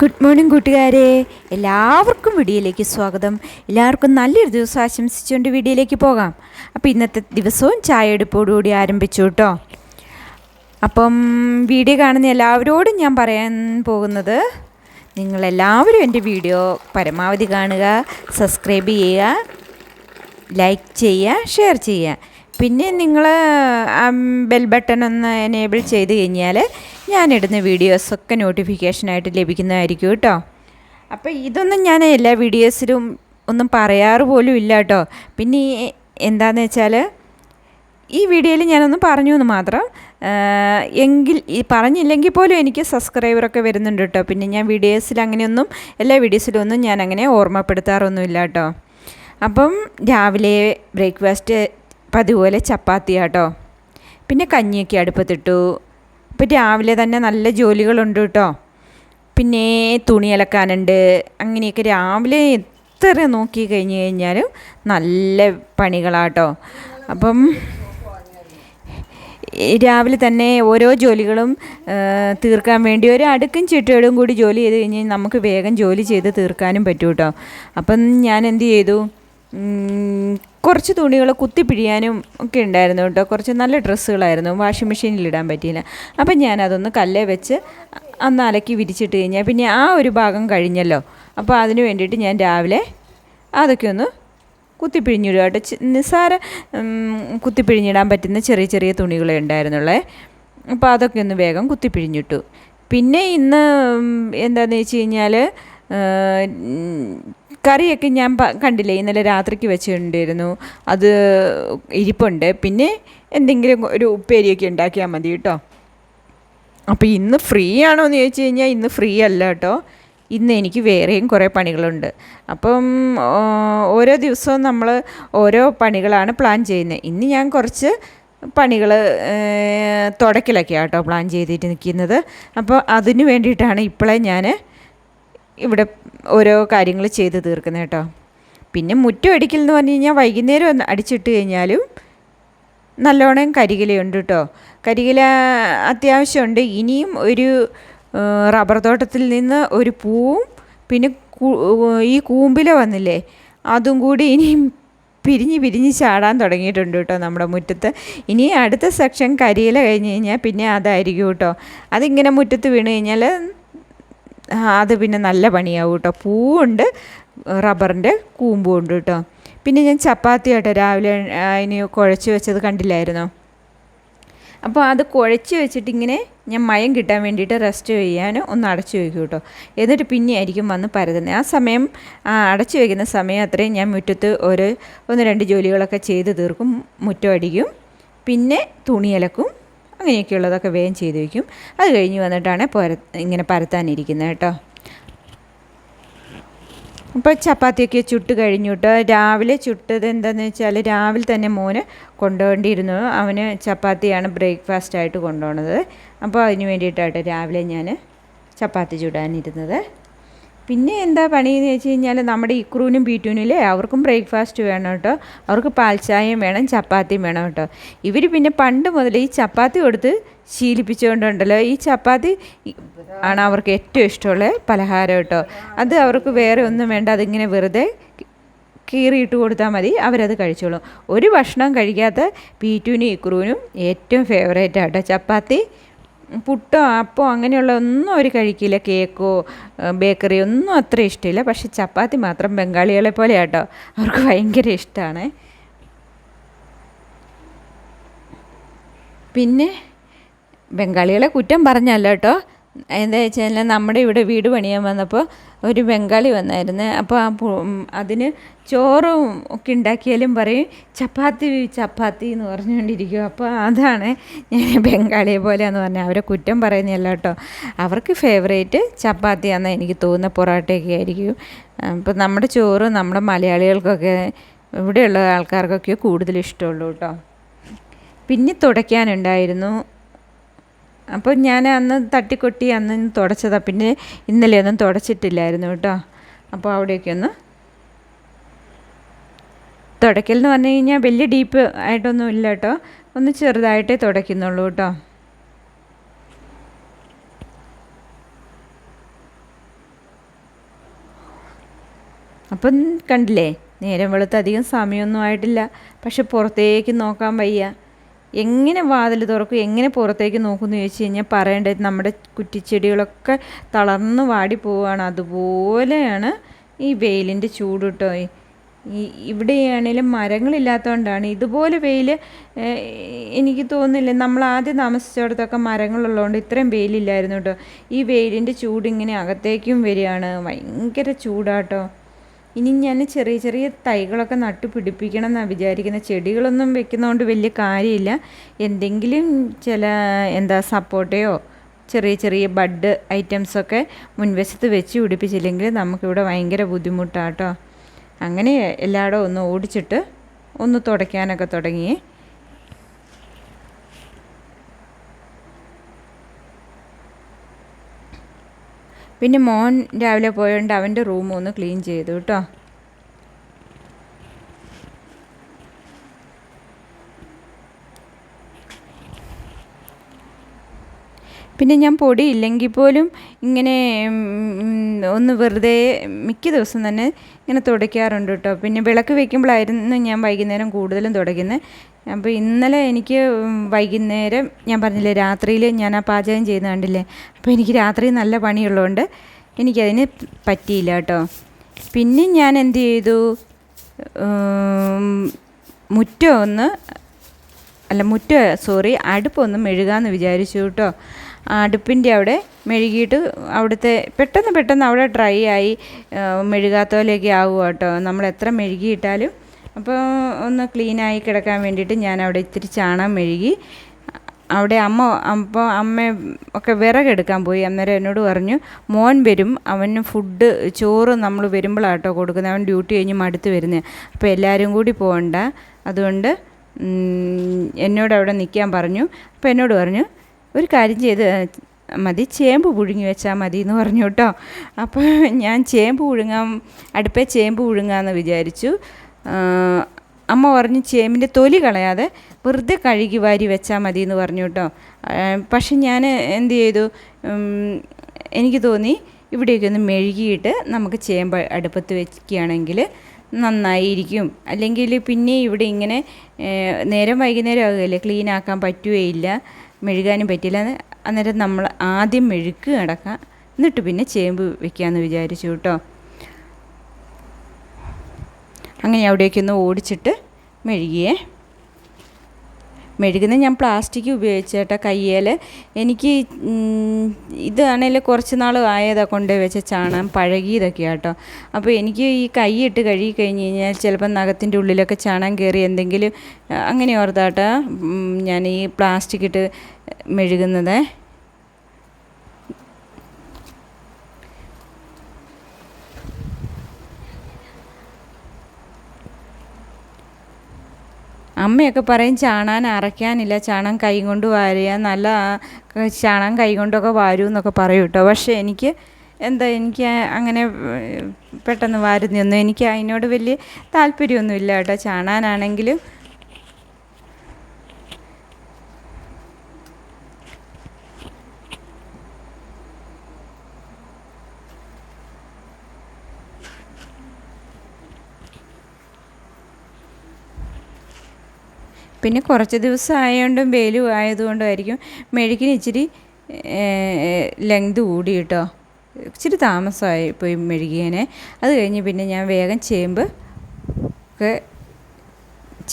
Good morning കൂട്ടുകാരെ. എല്ലാവർക്കും വീഡിയോയിലേക്ക് സ്വാഗതം. എല്ലാവർക്കും നല്ലൊരു ദിവസം ആശംസിച്ചുകൊണ്ട് വീഡിയോയിലേക്ക് പോകാം. അപ്പോൾ ഇന്നത്തെ ദിവസവും ചായ എടുപ്പോടുകൂടി ആരംഭിച്ചു കേട്ടോ. അപ്പം വീഡിയോ കാണുന്ന എല്ലാവരോടും ഞാൻ പറയാൻ പോകുന്നത് നിങ്ങളെല്ലാവരും എന്റെ വീഡിയോ പരമാവധി കാണുക സബ്സ്ക്രൈബ് ചെയ്യുക ലൈക്ക് ചെയ്യുക ഷെയർ ചെയ്യുക. പിന്നെ നിങ്ങൾ ബെൽ ബട്ടൺ ഒന്ന് എനേബിൾ ചെയ്ത് കഴിഞ്ഞാൽ ഞാനിടുന്ന വീഡിയോസൊക്കെ നോട്ടിഫിക്കേഷനായിട്ട് ലഭിക്കുന്നതായിരിക്കും കേട്ടോ. അപ്പോൾ ഇതൊന്നും ഞാൻ എല്ലാ വീഡിയോസിലും ഒന്നും പറയാറ് പോലും ഇല്ല കേട്ടോ. പിന്നെ എന്താണെന്ന് വെച്ചാൽ ഈ വീഡിയോയിൽ ഞാനൊന്ന് പറഞ്ഞു എന്ന് മാത്രം എങ്കിൽ ഈ പറഞ്ഞില്ലെങ്കിൽ പോലും എനിക്ക് സബ്സ്ക്രൈബറൊക്കെ വരുന്നുണ്ട് കേട്ടോ. പിന്നെ ഞാൻ വീഡിയോസിൽ അങ്ങനെയൊന്നും എല്ലാ വീഡിയോസിലും ഒന്നും ഞാൻ അങ്ങനെ ഓർമ്മപ്പെടുത്താറൊന്നുമില്ല കേട്ടോ. അപ്പം രാവിലെ ബ്രേക്ക്ഫാസ്റ്റ് പതിവ് അതുപോലെ ചപ്പാത്തി കേട്ടോ പിന്നെ കഞ്ഞിയൊക്കെ അടുപ്പത്തിട്ടു. ഇപ്പം രാവിലെ തന്നെ നല്ല ജോലികളുണ്ട് കേട്ടോ. പിന്നെ തുണി അലക്കാനുണ്ട്. അങ്ങനെയൊക്കെ രാവിലെ എത്ര നോക്കി കഴിഞ്ഞ് കഴിഞ്ഞാലും നല്ല പണികളാട്ടോ. അപ്പം രാവിലെ തന്നെ ഓരോ ജോലികളും തീർക്കാൻ വേണ്ടി ഒരു അടുക്കും ചിട്ടയോടും കൂടി ജോലി ചെയ്ത് കഴിഞ്ഞാൽ നമുക്ക് വേഗം ജോലി ചെയ്ത് തീർക്കാനും പറ്റും കേട്ടോ അപ്പം ഞാൻ എന്ത് ചെയ്തു? കുറച്ച് തുണികൾ കുത്തിപ്പിഴിയാനും ഒക്കെ ഉണ്ടായിരുന്നു കേട്ടോ. കുറച്ച് നല്ല ഡ്രസ്സുകളായിരുന്നു. വാഷിംഗ് മെഷീനിൽ ഇടാൻ പറ്റിയില്ല. അപ്പം ഞാനതൊന്ന് കല്ലേ വെച്ച് അന്ന് അലക്കി വിരിച്ചിട്ട് കഴിഞ്ഞാൽ പിന്നെ ആ ഒരു ഭാഗം കഴിഞ്ഞല്ലോ. അപ്പോൾ അതിന് വേണ്ടിയിട്ട് ഞാൻ രാവിലെ അതൊക്കെ ഒന്ന് കുത്തിപ്പിഴിഞ്ഞിടുക കേട്ടോ. നിസ്സാര കുത്തിപ്പിഴിഞ്ഞിടാൻ പറ്റുന്ന ചെറിയ ചെറിയ തുണികളെ ഉണ്ടായിരുന്നുള്ളേ. അപ്പോൾ അതൊക്കെ ഒന്ന് വേഗം കുത്തിപ്പിഴിഞ്ഞിട്ടു പിന്നെ ഇന്ന് എന്താണെന്ന് വെച്ച് കഴിഞ്ഞാൽ കറിയൊക്കെ ഞാൻ കണ്ടില്ലേ ഇന്നലെ രാത്രിക്ക് വെച്ചിട്ടുണ്ടായിരുന്നു. അത് ഇരിപ്പുണ്ട്. പിന്നെ എന്തെങ്കിലും ഒരു ഉപ്പേരിയൊക്കെ ഉണ്ടാക്കിയാൽ മതി കേട്ടോ അപ്പോൾ ഇന്ന് ഫ്രീ ആണോ എന്ന് ചോദിച്ചു കഴിഞ്ഞാൽ ഇന്ന് ഫ്രീ അല്ല കേട്ടോ ഇന്ന് എനിക്ക് വേറെയും കുറേ പണികളുണ്ട്. അപ്പം ഓരോ ദിവസവും നമ്മൾ ഓരോ പണികളാണ് പ്ലാൻ ചെയ്യുന്നത് ഇന്ന് ഞാൻ കുറച്ച് പണികൾ തുടക്കിലൊക്കെയാണ് കേട്ടോ പ്ലാൻ ചെയ്തിട്ട് നിൽക്കുന്നത് അപ്പോൾ അതിന് വേണ്ടിയിട്ടാണ് ഇപ്പോഴേ ഞാൻ ഇവിടെ ഓരോ കാര്യങ്ങൾ ചെയ്ത് തീർക്കുന്നത് കേട്ടോ. പിന്നെ മുറ്റം അടിക്കൽ എന്ന് പറഞ്ഞു കഴിഞ്ഞാൽ വൈകുന്നേരം അടിച്ചിട്ട് കഴിഞ്ഞാലും നല്ലോണം കരികിലയുണ്ട് കേട്ടോ. കരികില അത്യാവശ്യമുണ്ട്. ഇനിയും ഒരു റബ്ബർ തോട്ടത്തിൽ നിന്ന് ഒരു പൂവും പിന്നെ ഈ കൂമ്പില വന്നില്ലേ അതും കൂടി ഇനിയും പിരിഞ്ഞ് പിരിഞ്ഞ് ചാടാൻ തുടങ്ങിയിട്ടുണ്ട് കേട്ടോ നമ്മുടെ മുറ്റത്ത്. ഇനി അടുത്ത സെക്ഷൻ കരിയില കഴിഞ്ഞ് കഴിഞ്ഞാൽ പിന്നെ അതായിരിക്കും കേട്ടോ. അതിങ്ങനെ മുറ്റത്ത് വീണ് കഴിഞ്ഞാൽ അത് പിന്നെ നല്ല പണിയാവും കേട്ടോ പൂവുണ്ട് റബ്ബറിന്റെ കൂമ്പും ഉണ്ട് കേട്ടോ പിന്നെ ഞാൻ ചപ്പാത്തി കേട്ടോ രാവിലെ അതിന് കുഴച്ച് വെച്ചത് കണ്ടില്ലായിരുന്നോ? അപ്പോൾ അത് കുഴച്ച് വെച്ചിട്ട് ഇങ്ങനെ ഞാൻ മയം കിട്ടാൻ വേണ്ടിയിട്ട് റെസ്റ്റ് ചെയ്യാൻ ഒന്ന് അടച്ചു വയ്ക്കും കേട്ടോ എന്നിട്ട് പിന്നെ ആയിരിക്കും വന്ന് പരതുന്നത്. ആ സമയം അടച്ചു വയ്ക്കുന്ന സമയം അത്രയും ഞാൻ മുറ്റത്ത് ഒരു ഒന്ന് രണ്ട് ജോലികളൊക്കെ ചെയ്ത് തീർക്കും. മുറ്റം അടിക്കും. പിന്നെ തുണിയലക്കും അങ്ങനെയൊക്കെയുള്ളതൊക്കെ വേഗം ചെയ്ത് വയ്ക്കും. അത് കഴിഞ്ഞ് വന്നിട്ടാണ് പര ഇങ്ങനെ പരത്താനിരിക്കുന്നത് കേട്ടോ. അപ്പോൾ ചപ്പാത്തിയൊക്കെ ചുട്ട് കഴിഞ്ഞു കേട്ടോ. രാവിലെ ചുട്ടത് എന്താണെന്ന് വെച്ചാൽ രാവിലെ തന്നെ മോന് കൊണ്ടുപോകേണ്ടിയിരുന്നു. അവന് ചപ്പാത്തിയാണ് ബ്രേക്ക്ഫാസ്റ്റ് ആയിട്ട് അപ്പോൾ അതിന് വേണ്ടിയിട്ടാട്ടോ രാവിലെ ഞാൻ ചപ്പാത്തി ചുടാനിരുന്നത്. പിന്നെ എന്താ പണി എന്ന് വെച്ച് കഴിഞ്ഞാൽ നമ്മുടെ ഇക്രൂനും ബീറ്റൂനില്ലേ അവർക്കും ബ്രേക്ക്ഫാസ്റ്റ് വേണം കേട്ടോ. അവർക്ക് പാൽച്ചായയും വേണം ചപ്പാത്തിയും വേണം കേട്ടോ. ഇവർ പിന്നെ പണ്ട് മുതൽ ഈ ചപ്പാത്തി കൊടുത്ത് ശീലിപ്പിച്ചുകൊണ്ടുണ്ടല്ലോ. ഈ ചപ്പാത്തി ആണ് അവർക്ക് ഏറ്റവും ഇഷ്ടമുള്ള പലഹാരം കേട്ടോ. അത് അവർക്ക് വേറെ ഒന്നും വേണ്ട അതിങ്ങനെ വെറുതെ കീറിയിട്ട് കൊടുത്താൽ മതി അവരത് കഴിച്ചോളും. ഒരു ഭക്ഷണം കഴിക്കാത്ത പീറ്റൂനും ഇക്രൂനും ഏറ്റവും ഫേവറേറ്റ് ആട്ടോ ചപ്പാത്തി പുട്ടോ അപ്പോ അങ്ങനെയുള്ള ഒന്നും അവർ കഴിക്കില്ല. കേക്കോ ബേക്കറി ഒന്നും അത്ര ഇഷ്ടമില്ല. പക്ഷെ ചപ്പാത്തി മാത്രം ബംഗാളികളെ പോലെ കേട്ടോ അവർക്ക് ഭയങ്കര ഇഷ്ടമാണ് പിന്നെ ബംഗാളികളെ കുറ്റം പറഞ്ഞല്ല കേട്ടോ. എന്താ വെച്ചാൽ നമ്മുടെ ഇവിടെ വീട് പണിയാൻ വന്നപ്പോൾ ഒരു ബംഗാളി വന്നായിരുന്നു. അപ്പോൾ ആ അതിന് ചോറും ഒക്കെ ഉണ്ടാക്കിയാലും പറയും ചപ്പാത്തി ചപ്പാത്തി എന്ന് പറഞ്ഞുകൊണ്ടിരിക്കും. അപ്പോൾ അതാണ് ഞാൻ ബംഗാളിയെ പോലെയെന്ന് പറഞ്ഞാൽ അവരെ കുറ്റം പറയുന്നതല്ല കേട്ടോ. അവർക്ക് ഫേവറേറ്റ് ചപ്പാത്തിയാണെന്ന് എനിക്ക് തോന്നുന്ന പൊറോട്ടയൊക്കെ ആയിരിക്കും. അപ്പോൾ നമ്മുടെ ചോറ് നമ്മുടെ മലയാളികൾക്കൊക്കെ ഇവിടെയുള്ള ആൾക്കാർക്കൊക്കെ കൂടുതൽ ഇഷ്ടമുള്ളൂ കേട്ടോ. പിന്നെ തുടയ്ക്കാനുണ്ടായിരുന്നു. അപ്പോൾ ഞാൻ അന്ന് തട്ടിക്കൊട്ടി അന്ന് തുടച്ചതാണ് പിന്നെ ഇന്നലെ ഒന്നും തുടച്ചിട്ടില്ലായിരുന്നു കേട്ടോ. അപ്പോൾ അവിടെയൊക്കെ ഒന്ന് തുടയ്ക്കൽ എന്ന് പറഞ്ഞു കഴിഞ്ഞാൽ വലിയ ഡീപ്പ് ആയിട്ടൊന്നും ഇല്ല കേട്ടോ. ഒന്ന് ചെറുതായിട്ടേ തുടയ്ക്കുന്നുള്ളൂ കേട്ടോ. അപ്പം കണ്ടില്ലേ? നേരം വെളുത്ത് അധികം സമയമൊന്നും ആയിട്ടില്ല. പക്ഷെ പുറത്തേക്ക് നോക്കാൻ വയ്യ. എങ്ങനെ വാതിൽ തുറക്കും എങ്ങനെ പുറത്തേക്ക് നോക്കുമെന്ന് ചോദിച്ചു കഴിഞ്ഞാൽ പറയേണ്ടത് നമ്മുടെ കുറ്റിച്ചെടികളൊക്കെ തളർന്ന് വാടി പോവുകയാണ്. അതുപോലെയാണ് ഈ വെയിലിന്റെ ചൂട് കേട്ടോ. ഈ ഇവിടെയാണേലും മരങ്ങളില്ലാത്തതുകൊണ്ടാണ്. ഇതുപോലെ വെയിൽ എനിക്ക് തോന്നുന്നില്ല. നമ്മൾ ആദ്യം താമസിച്ചിടത്തൊക്കെ മരങ്ങളുള്ളതുകൊണ്ട് ഇത്രയും വെയിലില്ലായിരുന്നു കേട്ടോ. ഈ വെയിലിന്റെ ചൂട് ഇങ്ങനെ അകത്തേക്കും വരികയാണ്. ഭയങ്കര ചൂടാട്ടോ ഇനി ഞാൻ ചെറിയ ചെറിയ തൈകളൊക്കെ നട്ടു പിടിപ്പിക്കണം എന്നാണ് വിചാരിക്കുന്നത്. ചെടികളൊന്നും വെക്കുന്നതുകൊണ്ട് വലിയ കാര്യമില്ല. എന്തെങ്കിലും ചില എന്താ സപ്പോർട്ടയോ ചെറിയ ചെറിയ ബഡ് ഐറ്റംസൊക്കെ മുൻവശത്ത് വെച്ച് പിടിപ്പിച്ചില്ലെങ്കിൽ നമുക്കിവിടെ ഭയങ്കര ബുദ്ധിമുട്ടാട്ടോ. അങ്ങനെ എല്ലായിടവും ഒന്ന് ഓടിച്ചിട്ട് ഒന്ന് തുടയ്ക്കാനൊക്കെ തുടങ്ങി. പിന്നെ മോൻ രാവിലെ പോയതുകൊണ്ട് അവന്റെ റൂം ഒന്ന് ക്ലീൻ ചെയ്തു കേട്ടോ. പിന്നെ ഞാൻ പൊടി ഇല്ലെങ്കിൽ പോലും ഇങ്ങനെ ഒന്ന് വെറുതെ മിക്ക ദിവസം തന്നെ ഇങ്ങനെ തുടയ്ക്കാറുണ്ട് കേട്ടോ. പിന്നെ വിളക്ക് വെക്കുമ്പോഴായിരുന്നു ഞാൻ വൈകുന്നേരം കൂടുതലും തുടയ്ക്കുന്നത് അപ്പോൾ ഇന്നലെ എനിക്ക് വൈകുന്നേരം ഞാൻ പറഞ്ഞില്ലേ രാത്രിയിൽ ഞാൻ ആ പാചകം ചെയ്യുന്ന കണ്ടില്ലേ? അപ്പോൾ എനിക്ക് രാത്രി നല്ല പണിയുള്ളതുകൊണ്ട് എനിക്കതിന് പറ്റിയില്ല കേട്ടോ. പിന്നെ ഞാൻ എന്ത് ചെയ്തു? മുറ്റം ഒന്ന് അല്ല മുറ്റം സോറി അടുപ്പൊന്ന് മെഴുകാമെന്ന് വിചാരിച്ചു കേട്ടോ. അടുപ്പിന്റെ അവിടെ മെഴുകിയിട്ട് അവിടുത്തെ പെട്ടെന്ന് പെട്ടെന്ന് അവിടെ ഡ്രൈ ആയി മെഴുകാത്ത പോലെയൊക്കെ ആവുക കേട്ടോ. നമ്മൾ എത്ര മെഴുകിയിട്ടാലും. അപ്പോൾ ഒന്ന് ക്ലീനായി കിടക്കാൻ വേണ്ടിയിട്ട് ഞാൻ അവിടെ ഇത്തിരി ചാണകം മെഴുകി അവിടെ അമ്മ അപ്പോൾ അമ്മ ഒക്കെ വിറകെടുക്കാൻ പോയി. അന്നേരം എന്നോട് പറഞ്ഞു മോൻ വരും അവന് ഫുഡ് ചോറ് നമ്മൾ വരുമ്പോഴാട്ടോ കൊടുക്കുന്നത്. അവൻ ഡ്യൂട്ടി കഴിഞ്ഞ് മടുത്ത് വരുന്നത് അപ്പോൾ എല്ലാവരും കൂടി പോകണ്ട. അതുകൊണ്ട് എന്നോട് അവിടെ നിൽക്കാൻ പറഞ്ഞു. അപ്പോൾ എന്നോട് പറഞ്ഞു ഒരു കാര്യം ചെയ്ത് മതി ചേമ്പ് പുഴുങ്ങി വെച്ചാൽ മതി എന്ന് പറഞ്ഞു കേട്ടോ. അപ്പോൾ ഞാൻ ചേമ്പ് പുഴുങ്ങാൻ അടുപ്പേ ചേമ്പ് പുഴുങ്ങാമെന്ന് വിചാരിച്ചു. അമ്മ പറഞ്ഞു ചേമ്പിന്റെ തൊലി കളയാതെ വെറുതെ കഴുകി വാരി വെച്ചാൽ മതി എന്ന് പറഞ്ഞു കേട്ടോ. പക്ഷെ ഞാൻ എന്ത് ചെയ്തു? എനിക്ക് തോന്നി ഇവിടെയൊക്കെ ഒന്ന് മെഴുകിയിട്ട് നമുക്ക് ചേമ്പ് അടുപ്പത്ത് വെക്കുകയാണെങ്കിൽ നന്നായിരിക്കും. അല്ലെങ്കിൽ പിന്നെ ഇവിടെ ഇങ്ങനെ നേരം വൈകുന്നേരം ആകുകയല്ലേ ക്ലീൻ ആക്കാൻ പറ്റുകയില്ല. മെഴുകാനും പറ്റില്ല അന്നേരം നമ്മൾ ആദ്യം മെഴുക്ക് കിടക്കാം എന്നിട്ട് പിന്നെ ചേമ്പ് വെക്കാമെന്ന് വിചാരിച്ചു കേട്ടോ. അങ്ങനെ അവിടേക്കൊന്ന് ഓടിച്ചിട്ട് മെഴുകിയേ. മെഴുകുന്നത്. ഞാൻ പ്ലാസ്റ്റിക് ഉപയോഗിച്ചേട്ടാ കയ്യേൽ എനിക്ക് ഇതാണെങ്കിൽ കുറച്ച് നാൾ ആയതാ കൊണ്ട് വെച്ച ചാണകം പഴകിയതൊക്കെ കേട്ടോ അപ്പോൾ എനിക്ക് ഈ കൈയിട്ട് കഴുകി കഴിഞ്ഞ് കഴിഞ്ഞാൽ ചിലപ്പോൾ നഖത്തിന്റെ ഉള്ളിലൊക്കെ ചാണകം കയറി എന്തെങ്കിലും അങ്ങനെ ഓർത്താട്ടാ ഞാൻ ഈ പ്ലാസ്റ്റിക് ഇട്ട് മെഴുകുന്നത്. അമ്മയൊക്കെ പറയും ചാണാൻ അരയ്ക്കാനില്ല ചാണകം കൈ കൊണ്ട് വാരുക നല്ല ചാണകം കൈ കൊണ്ടൊക്കെ വാരൂ എന്നൊക്കെ പറയും കേട്ടോ. പക്ഷേ എനിക്ക് എന്താ എനിക്ക് അങ്ങനെ പെട്ടെന്ന് വാരുന്നൊന്നും എനിക്ക് അതിനോട് വലിയ താല്പര്യമൊന്നുമില്ല കേട്ടോ. ചാണാനാണെങ്കിലും പിന്നെ കുറച്ച് ദിവസം ആയതുകൊണ്ടും വെയിലും ആയതുകൊണ്ടുമായിരിക്കും മെഴുകിന് ഇച്ചിരി ലെങ്ത് കൂടി കേട്ടോ ഇച്ചിരി താമസമായി പോയി മെഴുകിയനെ അത് കഴിഞ്ഞ് പിന്നെ ഞാൻ വേഗം ചേമ്പ് ഒക്കെ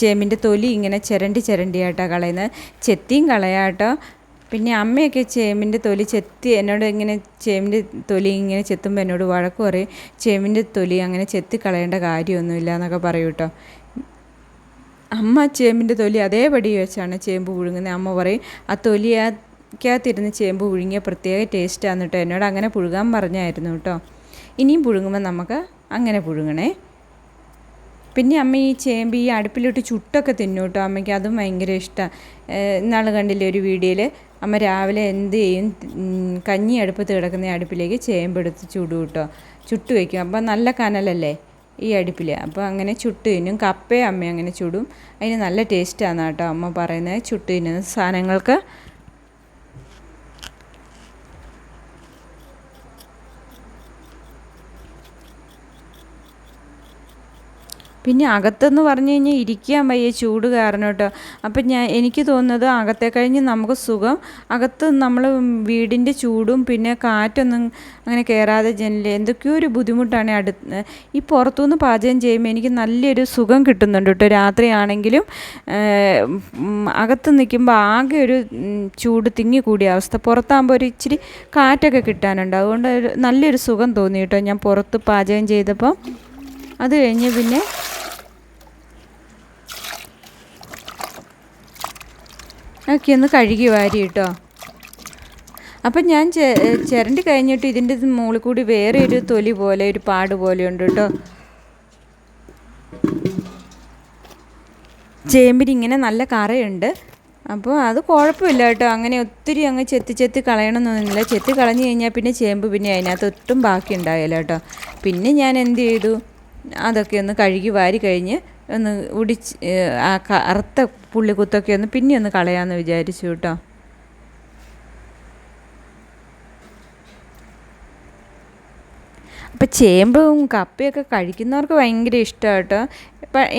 ചേമ്പിന്റെ തൊലി ഇങ്ങനെ ചിരണ്ടി ചിരണ്ടിയാട്ടോ കളയുന്നത്. ചെത്തിയും കളയാട്ടോ. പിന്നെ അമ്മയൊക്കെ ചേമ്പിന്റെ തൊലി ചെത്തി എന്നോട് ഇങ്ങനെ ചേമ്പിന്റെ തൊലി ഇങ്ങനെ ചെത്തുമ്പോൾ എന്നോട് വഴക്ക് പറയും. ചേമ്പിന്റെ തൊലി അങ്ങനെ ചെത്തി കളയേണ്ട കാര്യമൊന്നുമില്ല എന്നൊക്കെ പറയും അമ്മ ചേമ്പിന്റെ തൊലി അതേപടി വെച്ചാണ് ചേമ്പ് പുഴുങ്ങുന്നത്. അമ്മ പറയും ആ തൊലിയാക്കാത്തിരുന്ന് ചേമ്പ് പുഴുങ്ങിയ പ്രത്യേക ടേസ്റ്റാണ് കേട്ടോ എന്നോട് അങ്ങനെ പുഴുകാൻ പറഞ്ഞായിരുന്നു കേട്ടോ ഇനിയും പുഴുങ്ങുമ്പോൾ നമുക്ക് അങ്ങനെ പുഴുങ്ങണേ. പിന്നെ അമ്മ ഈ ചേമ്പ് ഈ അടുപ്പിലിട്ട് ചുട്ടൊക്കെ തിന്നു കേട്ടോ അമ്മയ്ക്ക് അതും ഭയങ്കര ഇഷ്ടമാണ് ഇന്നാൾ കണ്ടില്ലേ ഒരു വീഡിയോയിൽ അമ്മ രാവിലെ എന്ത് ചെയ്യും? കഞ്ഞി അടുപ്പത്ത് കിടക്കുന്ന അടുപ്പിലേക്ക് ചേമ്പെടുത്ത് ചുടും കേട്ടോ ചുട്ട് വയ്ക്കും അപ്പം നല്ല കനലല്ലേ? ഈ അടുപ്പിൽ അപ്പോൾ അങ്ങനെ ചുട്ട് തിന്നും. കപ്പയും അമ്മ അങ്ങനെ ചുടും. അതിന് നല്ല ടേസ്റ്റാണ് അമ്മ പറയുന്നത്. ചുട്ട് തിന്നുന്ന സാധനങ്ങൾക്ക് പിന്നെ അകത്തെന്ന് പറഞ്ഞു കഴിഞ്ഞാൽ ഇരിക്കാൻ വയ്യ ചൂട് കാരണം കേട്ടോ. അപ്പം ഞാൻ എനിക്ക് തോന്നുന്നത് അകത്തെ കഴിഞ്ഞ് നമുക്ക് സുഖം. അകത്ത് നമ്മൾ വീടിന്റെ ചൂടും പിന്നെ കാറ്റൊന്നും അങ്ങനെ കയറാതെ ജനൽ എന്തൊക്കെയോ ഒരു ബുദ്ധിമുട്ടാണ് അടുത്ത് ഈ പുറത്തുനിന്ന് പാചകം ചെയ്യുമ്പോൾ എനിക്ക് നല്ലൊരു സുഖം കിട്ടുന്നുണ്ട് കേട്ടോ. രാത്രിയാണെങ്കിലും അകത്ത് നിൽക്കുമ്പോൾ ആകെ ഒരു ചൂട് തിങ്ങി കൂടിയ അവസ്ഥ. പുറത്താകുമ്പോൾ ഒരു ഇച്ചിരി കാറ്റൊക്കെ കിട്ടാനുണ്ട്. അതുകൊണ്ട് നല്ലൊരു സുഖം തോന്നി കേട്ടോ ഞാൻ പുറത്ത് പാചകം ചെയ്തപ്പോൾ അത് കഴിഞ്ഞ് പിന്നെ ഒക്കെ ഒന്ന് കഴുകി വാരി കേട്ടോ അപ്പം ഞാൻ ചിരണ്ടി കഴിഞ്ഞിട്ട് ഇതിന്റെ മുകളിൽ കൂടി വേറെ ഒരു തൊലി പോലെ ഒരു പാട് പോലെ ഉണ്ട് കേട്ടോ ചേമ്പിന് ഇങ്ങനെ നല്ല കറയുണ്ട്. അപ്പോൾ അത് കുഴപ്പമില്ല കേട്ടോ അങ്ങനെ ഒത്തിരി അങ്ങ് ചെത്തി ചെത്തി കളയണമെന്നൊന്നുമില്ല. ചെത്തി കളഞ്ഞു കഴിഞ്ഞാൽ പിന്നെ ചേമ്പ് പിന്നെ അതിനകത്ത് ഒട്ടും ബാക്കി ഉണ്ടായില്ല കേട്ടോ പിന്നെ ഞാൻ എന്ത് ചെയ്തു? അതൊക്കെ ഒന്ന് കഴുകി വാരി കഴിഞ്ഞ് ഒന്ന് ഉടിച്ച് ആ കറുത്ത പുള്ളിക്കുത്തൊക്കെ ഒന്ന് പിന്നെ ഒന്ന് കളയാമെന്ന് വിചാരിച്ചു കേട്ടോ. അപ്പം ചേമ്പും കപ്പയൊക്കെ കഴിക്കുന്നവർക്ക് ഭയങ്കര ഇഷ്ടമാണ് കേട്ടോ.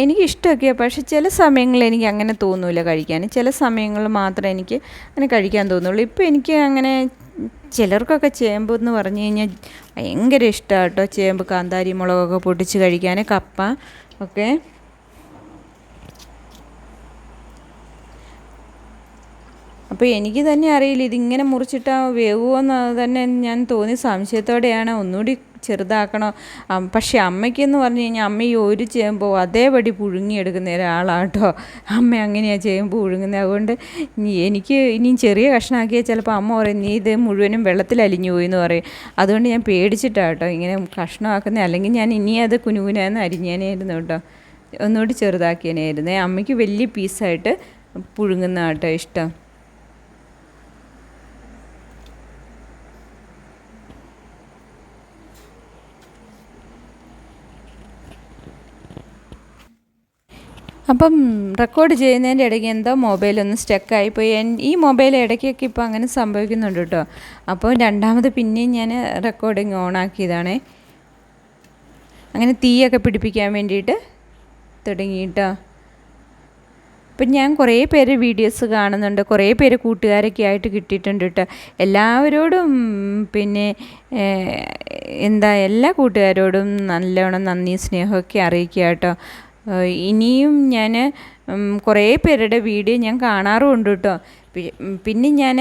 എനിക്ക് ഇഷ്ടമൊക്കെയാണ് പക്ഷേ ചില സമയങ്ങളിൽ എനിക്ക് അങ്ങനെ തോന്നില്ല കഴിക്കാൻ. ചില സമയങ്ങളിൽ മാത്രമേ എനിക്ക് അങ്ങനെ കഴിക്കാൻ തോന്നുള്ളൂ. ഇപ്പോൾ എനിക്ക് അങ്ങനെ ചിലർക്കൊക്കെ ചേമ്പ് എന്ന് പറഞ്ഞു കഴിഞ്ഞാൽ ഭയങ്കര ഇഷ്ടമാണ് കേട്ടോ. ചേമ്പ് കാന്താരി മുളകൊക്കെ പൊട്ടിച്ച് കഴിക്കാൻ കപ്പ ഒക്കെ. അപ്പോൾ എനിക്ക് തന്നെ അറിയില്ല ഇതിങ്ങനെ മുറിച്ചിട്ടാ വേവുമെന്ന് തന്നെ ഞാൻ തോന്നി സംശയത്തോടെയാണ് ഒന്നുകൂടി ചെറുതാക്കണോ. പക്ഷേ അമ്മയ്ക്കെന്ന് പറഞ്ഞു കഴിഞ്ഞാൽ അമ്മ ഈ ഒരു ചെയ്യുമ്പോൾ അതേപടി പുഴുങ്ങിയെടുക്കുന്ന ഒരാളാട്ടോ. അമ്മ അങ്ങനെയാണ് ചെയ്യുമ്പോൾ പുഴുങ്ങുന്നത് അതുകൊണ്ട് എനിക്ക് ഇനിയും ചെറിയ കഷ്ണമാക്കിയാൽ ചിലപ്പോൾ അമ്മ പറയും നീ ഇത് മുഴുവനും വെള്ളത്തിൽ അലിഞ്ഞു പോയി എന്ന് പറയും. അതുകൊണ്ട് ഞാൻ പേടിച്ചിട്ടാട്ടോ ഇങ്ങനെ കഷ്ണമാക്കുന്നത് അല്ലെങ്കിൽ ഞാൻ ഇനി അത് കുനുകുനാന്ന് അരിഞ്ഞേനായിരുന്നു കേട്ടോ. ഒന്നുകൂടി ചെറുതാക്കിയനായിരുന്നേ. അമ്മയ്ക്ക് വലിയ പീസായിട്ട് പുഴുങ്ങുന്ന കേട്ടോ ഇഷ്ടം. അപ്പം റെക്കോർഡ് ചെയ്യുന്നതിന്റെ ഇടയ്ക്ക് എന്തോ മൊബൈലൊന്ന് സ്റ്റക്കായിപ്പോയി ഈ മൊബൈൽ ഇടയ്ക്കൊക്കെ ഇപ്പോൾ അങ്ങനെ സംഭവിക്കുന്നുണ്ട് കേട്ടോ. അപ്പോൾ രണ്ടാമത് പിന്നെയും ഞാൻ റെക്കോർഡിങ് ഓണാക്കിയതാണേ അങ്ങനെ തീയൊക്കെ പിടിപ്പിക്കാൻ വേണ്ടിയിട്ട് തുടങ്ങിയിട്ടോ. അപ്പം ഞാൻ കുറേ പേര് വീഡിയോസ് കാണുന്നുണ്ട്. കുറേ പേര് കൂട്ടുകാരൊക്കെ ആയിട്ട് കിട്ടിയിട്ടുണ്ട് കേട്ടോ. എല്ലാവരോടും പിന്നെ എന്താ എല്ലാ കൂട്ടുകാരോടും നല്ലോണം നന്ദി സ്നേഹമൊക്കെ അറിയിക്കുക കേട്ടോ. ഇനിയും ഞാൻ കുറേ പേരുടെ വീഡിയോ ഞാൻ കാണാറുമുണ്ട് കേട്ടോ പിന്നെ ഞാൻ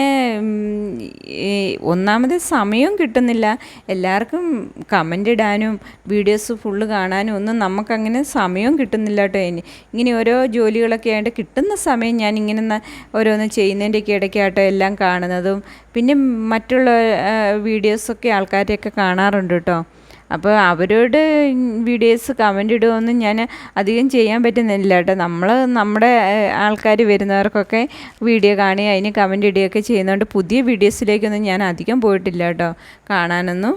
ഒന്നാമത് സമയവും കിട്ടുന്നില്ല. എല്ലാവർക്കും കമന്റ് ഇടാനും വീഡിയോസ് ഫുള്ള് കാണാനും ഒന്നും നമുക്കങ്ങനെ സമയവും കിട്ടുന്നില്ല കേട്ടോ ഇങ്ങനെ ഓരോ ജോലികളൊക്കെ ആയിട്ട് കിട്ടുന്ന സമയം ഞാൻ ഇങ്ങനെ ഓരോന്ന് ചെയ്യുന്നതിന്റെയൊക്കെ ഇടയ്ക്കാട്ടോ എല്ലാം കാണുന്നതും. പിന്നെ മറ്റുള്ള വീഡിയോസൊക്കെ ആൾക്കാരെയൊക്കെ കാണാറുണ്ട് കേട്ടോ അപ്പോൾ അവരോട് വീഡിയോസ് കമന്റ് ഇടുമെന്നും ഞാൻ അധികം ചെയ്യാൻ പറ്റുന്നില്ല കേട്ടോ. നമ്മൾ നമ്മുടെ ആൾക്കാർ വരുന്നവർക്കൊക്കെ വീഡിയോ കാണുകയും അതിന് കമന്റ് ഇടുകയൊക്കെ ചെയ്യുന്നതുകൊണ്ട് പുതിയ വീഡിയോസിലേക്കൊന്നും ഞാൻ അധികം പോയിട്ടില്ല കേട്ടോ. കാണാനൊന്നും.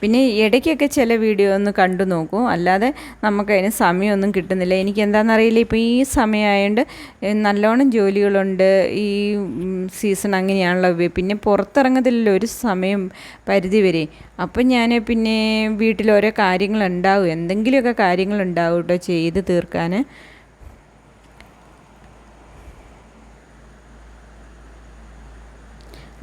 പിന്നെ ഇടയ്ക്കൊക്കെ ചില വീഡിയോ ഒന്ന് കണ്ടു നോക്കും. അല്ലാതെ നമുക്കതിന് സമയമൊന്നും കിട്ടുന്നില്ല. എനിക്ക് എന്താണെന്നറിയില്ല ഇപ്പോൾ ഈ സമയമായതുകൊണ്ട് നല്ലോണം ജോലികളുണ്ട്. ഈ സീസൺ അങ്ങനെയാണല്ലോ പിന്നെ പുറത്തിറങ്ങത്തില്ലല്ലോ ഒരു സമയം പരിധി വരെ. അപ്പം ഞാൻ പിന്നെ വീട്ടിൽ ഓരോ കാര്യങ്ങളുണ്ടാവും. എന്തെങ്കിലുമൊക്കെ കാര്യങ്ങളുണ്ടാവും കേട്ടോ ചെയ്ത് തീർക്കാൻ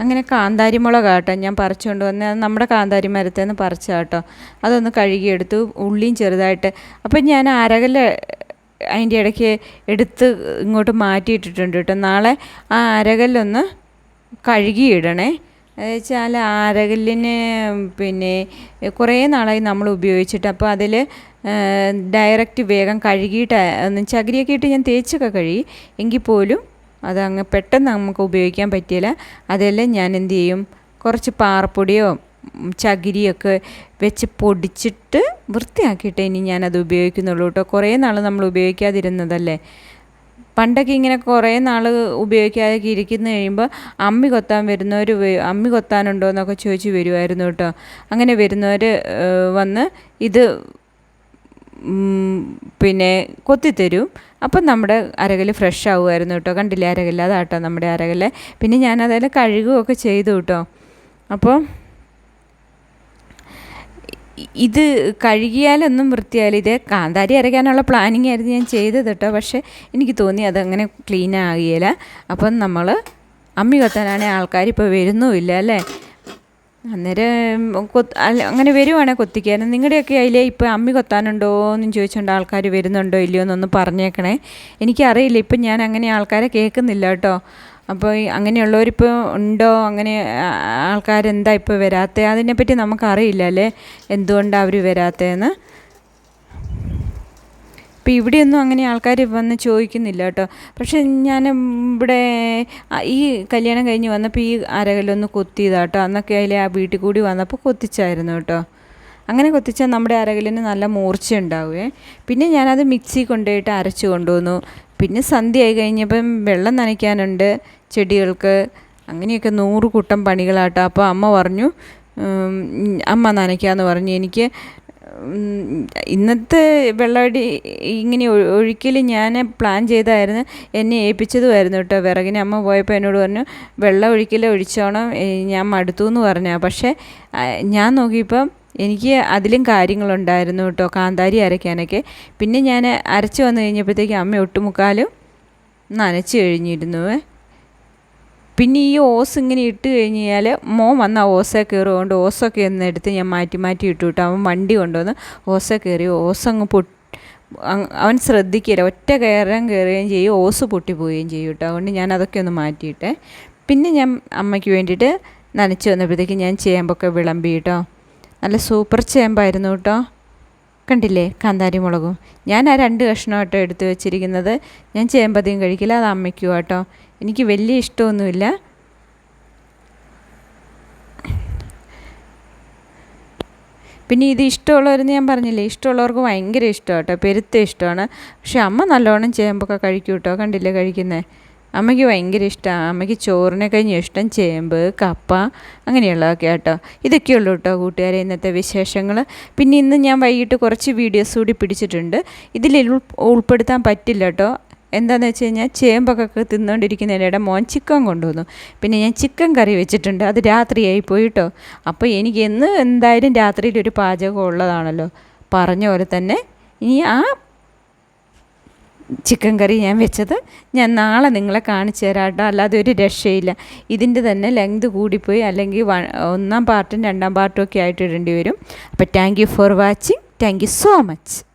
അങ്ങനെ കാന്താരി മുളക് കേട്ടോ ഞാൻ പറിച്ചുകൊണ്ട് വന്ന്. നമ്മുടെ കാന്താരി മരത്തിൽ നിന്ന് പറിച്ച കേട്ടോ അതൊന്ന് കഴുകിയെടുത്തു ഉള്ളിയും ചെറുതായിട്ട്. അപ്പം ഞാൻ അരകല്ല് അതിന്റെ ഇടയ്ക്ക് എടുത്ത് ഇങ്ങോട്ട് മാറ്റിയിട്ടിട്ടുണ്ട് കേട്ടോ. നാളെ ആ അരകല്ലൊന്ന് കഴുകിയിടണേ. വെച്ചാൽ അരകല്ലിന് പിന്നെ കുറേ നാളായി നമ്മൾ ഉപയോഗിച്ചിട്ട്. അപ്പോൾ അതിൽ ഡയറക്റ്റ് വേഗം കഴുകിയിട്ട് ഒന്ന് ചകിരിയൊക്കെ ഇട്ട് ഞാൻ തേച്ചൊക്കെ കഴുകി. എങ്കിൽ പോലും അതങ്ങ് പെട്ടെന്ന് നമുക്ക് ഉപയോഗിക്കാൻ പറ്റിയില്ല. അതെല്ലാം ഞാൻ എന്ത് ചെയ്യും? കുറച്ച് പാറപ്പൊടിയോ ചകിരിയൊക്കെ വെച്ച് പൊടിച്ചിട്ട് വൃത്തിയാക്കിയിട്ട് ഇനി ഞാനത് ഉപയോഗിക്കുന്നുള്ളൂ കേട്ടോ. കുറേ നാൾ നമ്മൾ ഉപയോഗിക്കാതിരുന്നതല്ലേ? പണ്ടൊക്കെ ഇങ്ങനെ കുറേ നാൾ ഉപയോഗിക്കാതെ ഇരിക്കുന്ന കഴിയുമ്പോൾ അമ്മി കൊത്താൻ വരുന്നവർ അമ്മി കൊത്താനുണ്ടോ എന്നൊക്കെ ചോദിച്ച് വരുമായിരുന്നു കേട്ടോ. അങ്ങനെ വരുന്നവർ വന്ന് ഇത് പിന്നെ കൊത്തിത്തരും. അപ്പം നമ്മുടെ അരകൽ ഫ്രഷ് ആവുമായിരുന്നു കേട്ടോ. കണ്ടില്ലേ അരകൽ അതാട്ടോ നമ്മുടെ അരകൽ പിന്നെ ഞാൻ അതെല്ലാം കഴുകുകയൊക്കെ ചെയ്തു കേട്ടോ. അപ്പോൾ ഇത് കഴുകിയാലൊന്നും വൃത്തിയായാലും ഇത് കാന്താരി അരയ്ക്കാനുള്ള പ്ലാനിങ് ആയിരുന്നു ഞാൻ ചെയ്തത് കേട്ടോ. പക്ഷേ എനിക്ക് തോന്നി അതങ്ങനെ ക്ലീൻ ആകുകയില്ല അപ്പം നമ്മൾ അമ്മി കൊത്താനാണെങ്കിൽ ആൾക്കാർ ഇപ്പോൾ വരുന്നുമില്ല അല്ലേ? അന്നേരം അങ്ങനെ വരുവാണെങ്കിൽ കൊത്തിക്കാനും നിങ്ങളുടെയൊക്കെ അതിലെ ഇപ്പോൾ അമ്മി കൊത്താനുണ്ടോ എന്നും ചോദിച്ചുകൊണ്ട് ആൾക്കാർ വരുന്നുണ്ടോ ഇല്ലയോ എന്നൊന്ന് പറഞ്ഞേക്കണേ. എനിക്കറിയില്ല ഇപ്പം ഞാൻ അങ്ങനെ ആൾക്കാരെ കേൾക്കുന്നില്ല കേട്ടോ. അപ്പോൾ അങ്ങനെയുള്ളവരിപ്പോൾ ഉണ്ടോ? അങ്ങനെ ആൾക്കാരെന്താ ഇപ്പോൾ വരാത്തത് അതിനെപ്പറ്റി നമുക്കറിയില്ല അല്ലേ? എന്തുകൊണ്ടാണ് അവർ വരാത്തതെന്ന് ഇപ്പം ഇവിടെയൊന്നും അങ്ങനെ ആൾക്കാർ വന്ന് ചോദിക്കുന്നില്ല കേട്ടോ. പക്ഷെ ഞാൻ ഇവിടെ ഈ കല്യാണം കഴിഞ്ഞ് വന്നപ്പോൾ ഈ അരകല്ലൊന്ന് കൊത്തിയതാണ് കേട്ടോ. അന്നൊക്കെ അതിലെ ആ വീട്ടിൽ കൂടി വന്നപ്പോൾ കൊത്തിച്ചായിരുന്നു കേട്ടോ. അങ്ങനെ കൊത്തിച്ചാൽ നമ്മുടെ അരകല്ലിന് നല്ല മൂർച്ച ഉണ്ടാവുമേ പിന്നെ ഞാനത് മിക്സി കൊണ്ടുപോയിട്ട് അരച്ച് കൊണ്ടുവന്നു. പിന്നെ സന്ധ്യ ആയി കഴിഞ്ഞപ്പം വെള്ളം നനയ്ക്കാനുണ്ട് ചെടികൾക്ക്. അങ്ങനെയൊക്കെ നൂറ് കൂട്ടം പണികളാട്ടോ. അപ്പോൾ അമ്മ പറഞ്ഞു അമ്മ നനയ്ക്കാമെന്ന് പറഞ്ഞു. എനിക്ക് ഇന്നത്തെ വെള്ളടി ഇങ്ങനെ ഒഴിക്കൽ ഞാൻ പ്ലാൻ ചെയ്തായിരുന്നു എന്നെ ഏൽപ്പിച്ചതുമായിരുന്നു കേട്ടോ. വിറകിന് അമ്മ പോയപ്പോൾ എന്നോട് പറഞ്ഞു വെള്ളം ഒഴിക്കൽ ഒഴിച്ചോണം ഞാൻ മടുത്തു എന്ന് പറഞ്ഞു. പക്ഷേ ഞാൻ നോക്കിയപ്പം എനിക്ക് അതിലും കാര്യങ്ങളുണ്ടായിരുന്നു കേട്ടോ കാന്താരി അരയ്ക്കാനൊക്കെ. പിന്നെ ഞാൻ അരച്ച് വന്നു കഴിഞ്ഞപ്പോഴത്തേക്ക് അമ്മ ഒട്ടുമുക്കാലും നനച്ച് കഴിഞ്ഞിരുന്നുവേ പിന്നെ ഈ ഓസ് ഇങ്ങനെ ഇട്ട് കഴിഞ്ഞ് കഴിഞ്ഞാൽ മോൻ വന്ന ഓസേ കയറുകൊണ്ട് ഓസൊക്കെ ഒന്ന് എടുത്ത് ഞാൻ മാറ്റി മാറ്റി ഇട്ടു വിട്ടു അവൻ വണ്ടി കൊണ്ടുവന്ന് ഓസ കയറി ഓസ് അങ്ങ് പൊട്ടി അവൻ ശ്രദ്ധിക്കില്ല ഒറ്റ കയറാൻ കയറുകയും ചെയ്യും ഓസ് പൊട്ടിപ്പോവുകയും ചെയ്യും കേട്ടോ. അതുകൊണ്ട് ഞാൻ അതൊക്കെ ഒന്ന് മാറ്റിയിട്ടെ. പിന്നെ ഞാൻ അമ്മയ്ക്ക് വേണ്ടിയിട്ട് നനച്ച് വന്നപ്പോഴത്തേക്ക് ഞാൻ ചേമ്പൊക്കെ വിളമ്പി കേട്ടോ. നല്ല സൂപ്പർ ചേമ്പായിരുന്നു കേട്ടോ. കണ്ടില്ലേ കാന്താരി മുളകും? ഞാൻ ആ രണ്ട് കഷ്ണമായിട്ടോ എടുത്ത് വെച്ചിരിക്കുന്നത്. ഞാൻ ചേമ്പതിയും കഴിക്കില്ല അത് അമ്മയ്ക്കും കേട്ടോ എനിക്ക് വലിയ ഇഷ്ടമൊന്നുമില്ല. പിന്നെ ഇത് ഇഷ്ടമുള്ളവരെന്ന് ഞാൻ പറഞ്ഞില്ലേ ഇഷ്ടമുള്ളവർക്ക് ഭയങ്കര ഇഷ്ടമാണ് കേട്ടോ പെരുത്ത ഇഷ്ടമാണ്. പക്ഷെ അമ്മ നല്ലോണം ചേമ്പൊക്കെ കഴിക്കും കേട്ടോ കണ്ടില്ലേ കഴിക്കുന്നത് അമ്മയ്ക്ക് ഭയങ്കര ഇഷ്ടമാണ് അമ്മയ്ക്ക് ചോറിനെ കഴിഞ്ഞ് ഇഷ്ടം ചേമ്പ് കപ്പ അങ്ങനെയുള്ളതൊക്കെ കേട്ടോ ഇതൊക്കെയുള്ളൂ കേട്ടോ കൂട്ടുകാരെ ഇന്നത്തെ വിശേഷങ്ങൾ പിന്നെ ഇന്ന് ഞാൻ വൈകിട്ട് കുറച്ച് വീഡിയോസ് കൂടി പിടിച്ചിട്ടുണ്ട്. ഇതിൽ ഉൾപ്പെടുത്താൻ പറ്റില്ല കേട്ടോ എന്താണെന്ന് വെച്ച് കഴിഞ്ഞാൽ ചേമ്പൊക്കെ തിന്നുകൊണ്ടിരിക്കുന്നതിനിടെ മോൻ ചിക്കൻ കൊണ്ടുവന്നു. പിന്നെ ഞാൻ ചിക്കൻ കറി വെച്ചിട്ടുണ്ട്. അത് രാത്രിയായി പോയിട്ടോ അപ്പോൾ എനിക്ക് എന്ന് എന്തായാലും രാത്രിയിൽ ഒരു പാചകം ഉള്ളതാണല്ലോ. പറഞ്ഞ പോലെ തന്നെ ഇനി ആ ചിക്കൻ കറി ഞാൻ വെച്ചത്. ഞാൻ നാളെ നിങ്ങളെ കാണിച്ചു തരാം കേട്ടോ അല്ലാതെ ഒരു രക്ഷയില്ല. ഇതിന്റെ തന്നെ ലെങ്ത് കൂടിപ്പോയി. അല്ലെങ്കിൽ ഒന്നാം പാർട്ടും രണ്ടാം പാർട്ടും ഒക്കെ ആയിട്ട് ഇടേണ്ടി വരും. അപ്പോൾ thank you for watching thank you so much